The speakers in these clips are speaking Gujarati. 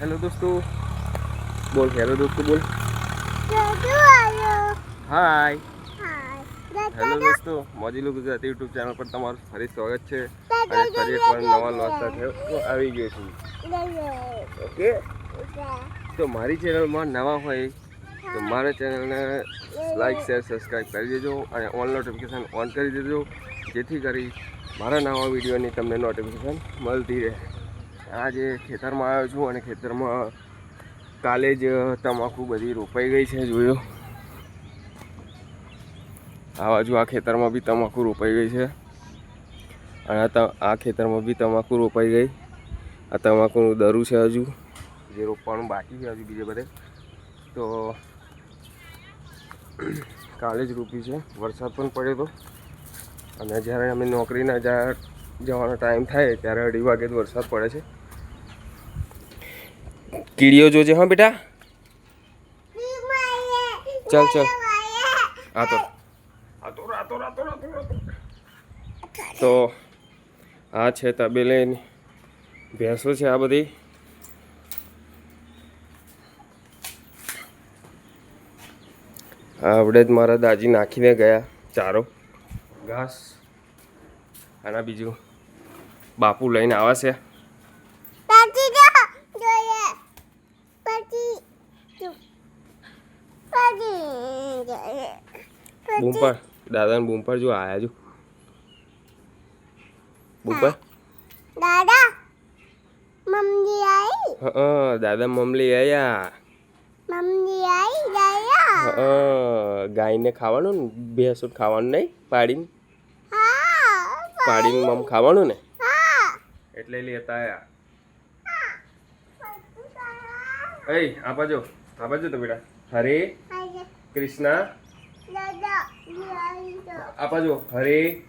હેલો દોસ્તો બોલ હેલો દોસ્તો બોલ હાય હેલો દોસ્તો મોજીલું ગુજરાતી યુટ્યુબ ચેનલ પર તમારું ફરી સ્વાગત છે અને ફરી એકવાર નવા લોસ આવી ગયો છું. ઓકે તો મારી ચેનલમાં નવા હોય તો મારા ચેનલને લાઈક શેર સબસ્ક્રાઈબ કરી દેજો અને ઓન નોટિફિકેશન ઓન કરી દેજો, જેથી કરી મારા નવા વિડીયોની તમને નોટિફિકેશન મળતી રહે. આજે ખેતરમાં આવ્યો છું અને ખેતરમાં કાલે જ તમાકુ બધી રોપાઈ ગઈ છે, જોયો. આ બાજુ આ ખેતરમાં બી તમાકુ રોપાઈ ગઈ છે. અને આ ખેતરમાં બી તમાકુ રોપાઈ ગઈ. આ તમાકુનું દરું છે હજુ, જે રોપવાનું બાકી છે હજુ બીજે બધે. તો કાલે જ રોપી છે. વરસાદ પણ પડ્યો હતો અને જ્યારે અમે નોકરીના જવાનો ટાઈમ થાય, ત્યારે અઢી વાગે જ વરસાદ પડે છે. કીડીઓ જોજે, હા બેટા. ચાલ ચાલ. આ તો. તો આ છે તબેલેની. ભેંસો છે આ બધી. આવડે જ મારા દાજી નાખીને ગયા ચારો. ઘાસ. અને બીજું બાપુ લઈને આવા છે બૂમપર. દાદાને બૂમપર જો આયા જો. બૂમપર. દાદા મમ્મી આઈ? હા દાદા મમ્મી આયા. મમ્મી આઈ ગયા હા ગાયને ખાવાનું ને ભેંસું ખાવાનું નહીં પાડીને? હા પાડીને મમ ખાવાનું ને? હા. એટલે લેતા આયા. એય આપા જો આ જો તો બેટા. હરે કૃષ્ણ. આપા બાજુ હરે.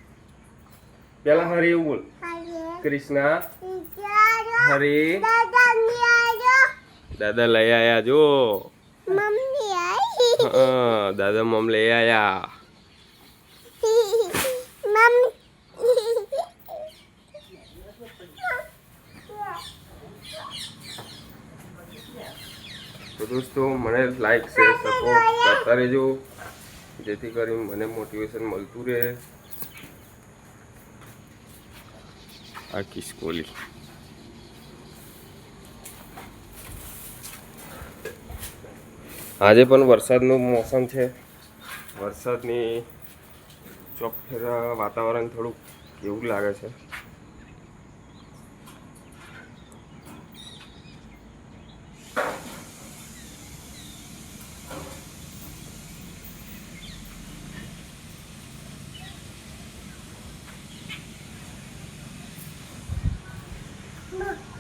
પેલા હરે એવું બોલ. કૃષ્ણ. હરે. દાદા લઈ આયા જો. દાદા મમ લઈ આયા. તો દોસ્તો, મને લાઈક શેર સપોર્ટ કરતા રહેજો. જેથી કરી મને મોટિવેશન મળતું રહે. આ કિસકોલી આજે પણ વરસાદનું મોસમ છે. વરસાદની ચોપફેરા વાતાવરણ થોડુંક એવું લાગે છે?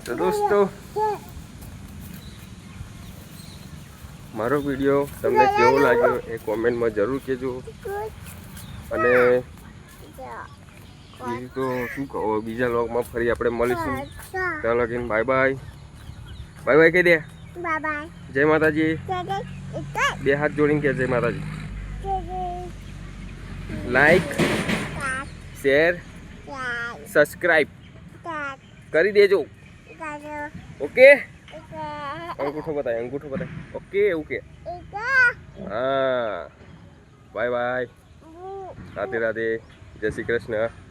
તો દોસ્તો, મારો વીડિયો તમને કેવો લાગ્યો એ કોમેન્ટમાં જરૂર કહેજો. અને બીજું તો શું કહો બીજા લોગમાં ફરી આપણે મળીશું. ત્યાં લગીને બાય બાય. બાય બાય કહી દે. જય માતાજી. બે હાથ જોડીને કે જય માતાજી. લાઈક શેર સબસ્ક્રાઈબ કરી દેજો. ઓકે અંગૂઠો બતાય અંગૂઠો બતાય ઓકે ઓકે હા બાય બાય રાધે રાધે જય શ્રી કૃષ્ણ